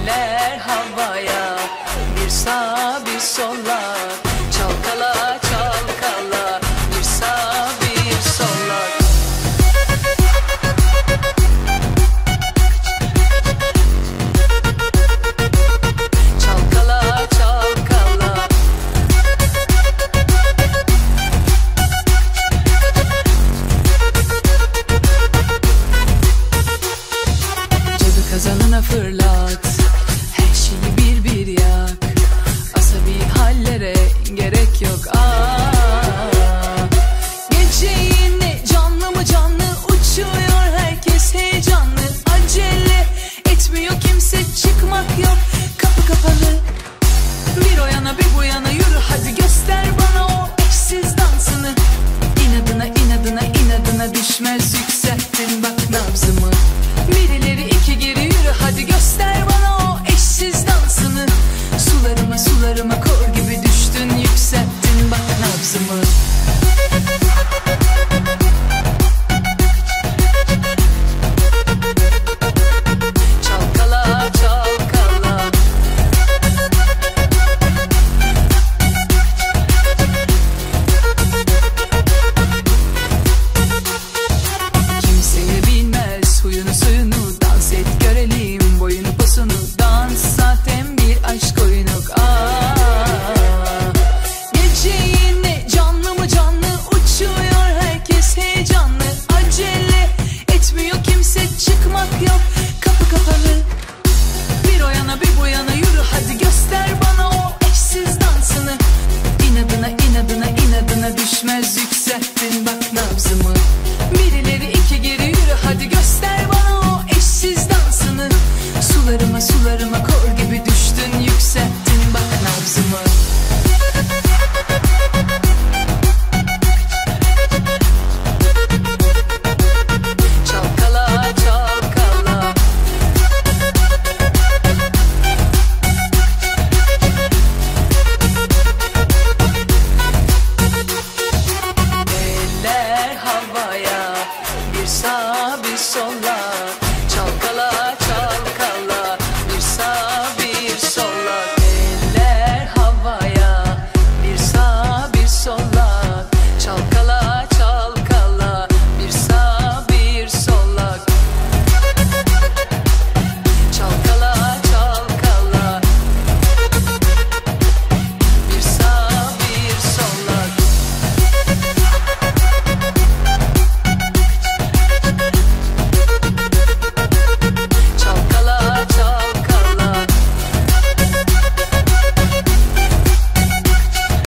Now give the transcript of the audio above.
eller havaya Bir sağ bir sola. Çalkala çalkala Bir sağ bir sola. Çalkala çalkala. Cebi kazanına fırla. yok. Aa Gece yine canlı mı canlı uçuyor herkes heyecanlı. Acele etmiyor kimse çıkmak yok. Kapı kapalı. so long.